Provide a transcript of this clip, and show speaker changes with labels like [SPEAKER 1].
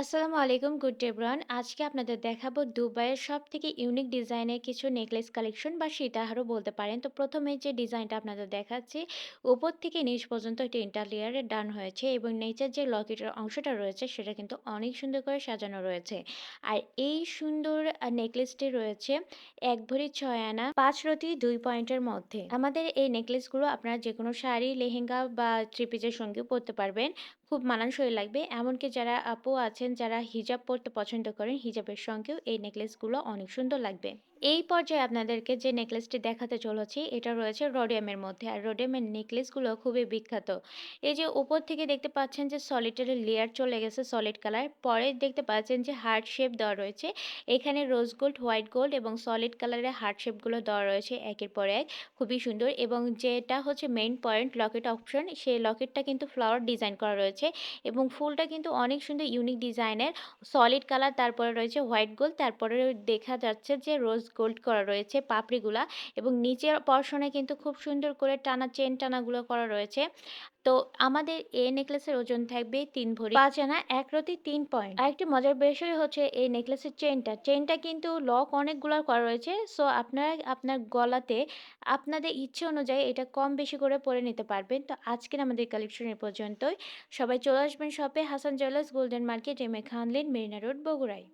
[SPEAKER 1] আসসালামু আলাইকুম, good day bran. আজকে আপনাদের দেখাবো দুবাইয়ের সব থেকে ইউনিক ডিজাইনের কিছু নেকলেস কালেকশন বা সীতাহারও বলতে পারেন। তো প্রথমে যে ডিজাইনটা আপনাদের দেখাচ্ছি, উপর থেকে নিচ পর্যন্ত এটি ইন্টার লেয়ারে ডান হয়েছে এবং নিচের যে লকেটের অংশটা রয়েছে, সেটা কিন্তু অনেক সুন্দর করে সাজানো রয়েছে। আর এই সুন্দর নেকলেসটি রয়েছে এক ভরি ছয় আনা, পাঁচ রতি দুই পয়েন্টের মধ্যে। আমাদের এই নেকলেসগুলো আপনারা যে কোনো শাড়ি, লেহেঙ্গা বা থ্রিপিজের সঙ্গেও পরতে পারবেন। খুব মানানসই লাগবে। এমনকি যারা আপু আছেন যারা হিজাব পরতে পছন্দ করেন, হিজাবের সঙ্গেও এই নেকলেসগুলো অনেক সুন্দর লাগবে। এই পর্যায়ে আপনাদেরকে যে নেকলেসটি দেখাতে চলেছি, এটা রয়েছে রোডিয়ামের মধ্যে। আর রোডিয়ামের নেকলেসগুলো খুবই বিখ্যাত। এই যে উপর থেকে দেখতে পাচ্ছেন যে সলিডের লেয়ার চলে গেছে সলিড কালার পরে দেখতে পাচ্ছেন যে হার্ট শেপ দেওয়া রয়েছে। এখানে রোজ গোল্ড হোয়াইট গোল্ড এবং সলিড কালারের হার্ট শেপগুলো দেওয়া রয়েছে একের পর এক। খুবই সুন্দর এবং যেটা হচ্ছে মেইন পয়েন্ট লকেট অপশন সেই লকেটটা কিন্তু ফ্লাওয়ার ডিজাইন করা রয়েছে এবং ফুলটা কিন্তু অনেক সুন্দর ইউনিক ডিজাইনের সলিড কালার তারপরে রয়েছে হোয়াইট গোল্ড তারপরে দেখা যাচ্ছে যে রোজ গোল্ড করা রয়েছে পাপড়িগুলা এবং নিচের পর্শনে কিন্তু খুব সুন্দর করে টানা চেন টানাগুলো করা রয়েছে। তো আমাদের এই নেকলেসের ওজন থাকবে তিন ভরি। পাঁচ আনা, এক রতি তিন পয়েন্ট। আরেকটি মজার বিষয় হচ্ছে এই নেকলেসের চেনটা চেনটা কিন্তু লক অনেকগুলো করা রয়েছে, সো আপনারা আপনার গলাতে আপনাদের ইচ্ছে অনুযায়ী এটা কম বেশি করে পরে নিতে পারবেন। তো আজকের আমাদের কালেকশন এ পর্যন্তই। সবাই চলে আসবেন শপে Hasan jewellers golden market M A খানলিন মেরিনা রোড বগুড়ায়।